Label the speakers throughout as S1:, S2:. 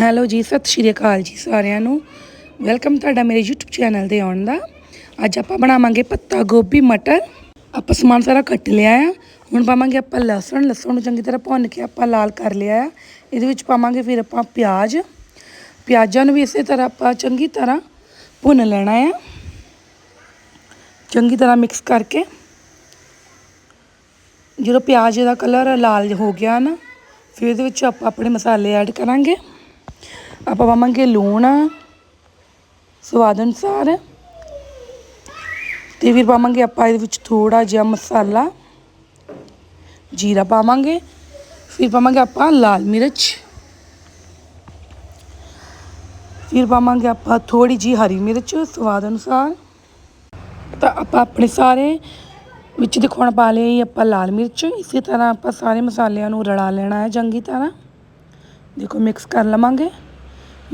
S1: Hello ਜੀ, ਸਤਿ ਸ਼੍ਰੀ ਅਕਾਲ ਜੀ ਸਾਰਿਆਂ ਨੂੰ। ਵੈਲਕਮ ਤੁਹਾਡਾ ਮੇਰੇ YouTube ਚੈਨਲ ਤੇ ਆਉਣ ਦਾ। ਅੱਜ ਆਪਾਂ ਬਣਾਵਾਂਗੇ ਪੱਤਾ ਗੋਭੀ ਮਟਰ। ਆਪਾਂ ਸਮਾਨ ਸਾਰਾ ਕੱਟ ਲਿਆ ਆ। ਹੁਣ ਪਾਵਾਂਗੇ ਆਪਾਂ ਲਸਣ। ਲਸਣ ਨੂੰ ਚੰਗੀ ਤਰ੍ਹਾਂ ਭੁੰਨ ਕੇ ਆਪਾਂ ਲਾਲ ਕਰ ਲਿਆ ਆ। ਇਹਦੇ ਵਿੱਚ ਪਾਵਾਂਗੇ ਫਿਰ ਆਪਾਂ ਪਿਆਜ਼। ਪਿਆਜ਼ਾਂ ਨੂੰ ਵੀ ਇਸੇ ਤਰ੍ਹਾਂ ਆਪਾਂ ਚੰਗੀ ਤਰ੍ਹਾਂ ਭੁੰਨ ਲੈਣਾ ਆ। ਚੰਗੀ ਤਰ੍ਹਾਂ ਮਿਕਸ ਕਰਕੇ। ਜਦੋਂ ਪਿਆਜ਼ ਦਾ ਕਲਰ ਲਾਲ ਹੋ ਗਿਆ ਨਾ, ਫਿਰ ਇਹਦੇ ਵਿੱਚ ਆਪਾਂ ਆਪਣੇ ਮਸਾਲੇ ਐਡ ਕਰਾਂਗੇ। ਆਪਾਂ ਪਾਵਾਂਗੇ ਲੂਣ, ਸਵਾਦ ਅਨੁਸਾਰ। ਤੇ ਫਿਰ ਪਾਵਾਂਗੇ ਆਪਾਂ ਇਹਦੇ ਵਿੱਚ ਥੋੜਾ ਜਿਹਾ ਮਸਾਲਾ। ਜੀਰਾ ਪਾਵਾਂਗੇ। ਫਿਰ ਪਾਵਾਂਗੇ ਆਪਾਂ ਲਾਲ ਮਿਰਚ। ਫਿਰ ਪਾਵਾਂਗੇ ਆਪਾਂ ਥੋੜੀ ਜੀ ਹਰੀ ਮਿਰਚ, ਸਵਾਦ ਅਨੁਸਾਰ। ਤਾਂ ਆਪਾਂ ਆਪਣੇ ਸਾਰੇ ਵਿੱਚ ਦਿਖਾਉਣ ਪਾ ਲਈ ਆਪਾਂ ਲਾਲ ਮਿਰਚ। ਇਸੇ ਤਰ੍ਹਾਂ ਆਪਾਂ ਸਾਰੇ ਮਸਾਲਿਆਂ ਨੂੰ ਰਲਾ ਲੈਣਾ ਹੈ, ਚੰਗੀ ਤਰ੍ਹਾਂ। ਦੇਖੋ ਮਿਕਸ ਕਰ ਲਵਾਂਗੇ।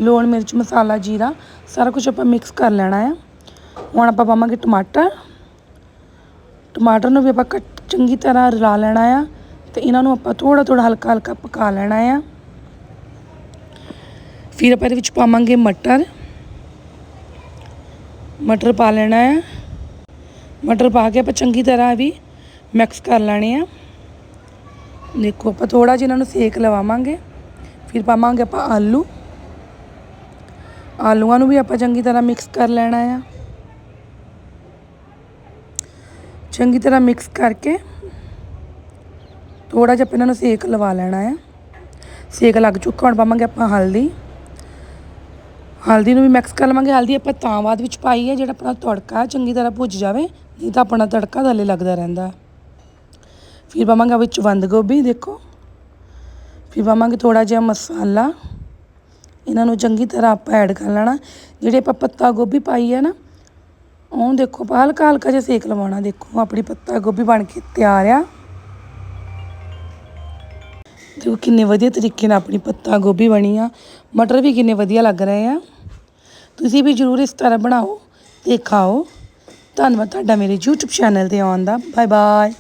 S1: ਲੂਣ, ਮਿਰਚ, ਮਸਾਲਾ, ਜੀਰਾ, ਸਾਰਾ ਕੁਝ ਆਪਾਂ ਮਿਕਸ ਕਰ ਲੈਣਾ ਆ। ਹੁਣ ਆਪਾਂ ਪਾਵਾਂਗੇ ਟਮਾਟਰ। ਟਮਾਟਰ ਨੂੰ ਵੀ ਆਪਾਂ ਕੱਟ, ਚੰਗੀ ਤਰ੍ਹਾਂ ਰਲਾ ਲੈਣਾ ਆ ਤੇ ਇਹਨਾਂ ਨੂੰ ਆਪਾਂ ਥੋੜਾ ਥੋੜਾ ਹਲਕਾ ਹਲਕਾ ਪਕਾ ਲੈਣਾ ਆ। ਫਿਰ ਆਪਾਂ ਇਹਦੇ ਵਿੱਚ ਪਾਵਾਂਗੇ ਮਟਰ। ਮਟਰ ਪਾ ਲੈਣਾ ਹੈ ਮਟਰ ਪਾ ਕੇ ਆਪਾਂ ਚੰਗੀ ਤਰ੍ਹਾਂ ਵੀ ਮਿਕਸ ਕਰ ਲੈਣੇ ਆ। ਦੇਖੋ ਆਪਾਂ ਥੋੜਾ ਜਿਹਾ ਇਹਨਾਂ ਨੂੰ ਸੇਕ ਲਵਾਵਾਂਗੇ। ਫਿਰ ਪਾਵਾਂਗੇ ਆਪਾਂ ਆਲੂ। ਆਲੂਆਂ ਨੂੰ ਵੀ ਆਪਾਂ ਚੰਗੀ ਤਰ੍ਹਾਂ ਮਿਕਸ ਕਰ ਲੈਣਾ ਆ। ਚੰਗੀ ਤਰ੍ਹਾਂ ਮਿਕਸ ਕਰਕੇ ਥੋੜਾ ਜਿਹਾ ਆਪਾਂ ਇਹਨਾਂ ਨੂੰ ਸੇਕ ਲਵਾ ਲੈਣਾ ਆ। ਸੇਕ ਲੱਗ ਚੁੱਕਾ, ਹੁਣ ਪਾਵਾਂਗੇ ਆਪਾਂ ਹਲਦੀ। ਹਲਦੀ ਨੂੰ ਵੀ ਮਿਕਸ ਕਰ ਲਵਾਂਗੇ। ਹਲਦੀ ਆਪਾਂ ਤਾਂ ਬਾਅਦ ਵਿੱਚ ਪਾਈ ਹੈ ਜਿਹੜਾ ਆਪਣਾ ਤੜਕਾ ਚੰਗੀ ਤਰ੍ਹਾਂ ਭੁੱਜ ਜਾਵੇ, ਨਹੀਂ ਤਾਂ ਆਪਣਾ ਤੜਕਾ ਥੱਲੇ ਲੱਗਦਾ ਰਹਿੰਦਾ। ਫਿਰ ਪਾਵਾਂਗੇ ਵਿੱਚ ਬੰਦ ਗੋਭੀ, ਦੇਖੋ। ਫਿਰ ਪਾਵਾਂਗੇ ਥੋੜਾ ਜਿਹਾ ਮਸਾਲਾ। ਇਹਨਾਂ ਨੂੰ ਚੰਗੀ ਤਰ੍ਹਾਂ ਆਪਾਂ ਐਡ ਕਰ ਲੈਣਾ। ਜਿਹੜੇ ਆਪਾਂ ਪੱਤਾ ਗੋਭੀ ਪਾਈ ਹੈ ਨਾ, ਉਹ ਦੇਖੋ ਆਪਾਂ ਹਲਕਾ ਹਲਕਾ ਜਿਹਾ ਸੇਕ ਲਵਾਉਣਾ, ਦੇਖੋ, ਆਪਣੀ ਪੱਤਾ ਗੋਭੀ ਬਣ ਕੇ ਤਿਆਰ ਆ। ਦੇਖੋ, ਕਿੰਨੇ ਵਧੀਆ ਤਰੀਕੇ ਨਾਲ ਆਪਣੀ ਪੱਤਾ ਗੋਭੀ ਬਣੀ ਆ। ਮਟਰ ਵੀ ਕਿੰਨੇ ਵਧੀਆ ਲੱਗ ਰਹੇ ਆ। ਤੁਸੀਂ ਵੀ ਜ਼ਰੂਰ ਇਸ ਤਰ੍ਹਾਂ ਬਣਾਓ ਤੇ ਖਾਓ। ਧੰਨਵਾਦ ਤੁਹਾਡਾ ਮੇਰੇ YouTube ਚੈਨਲ ਤੇ ਆਉਣ ਦਾ। Bye bye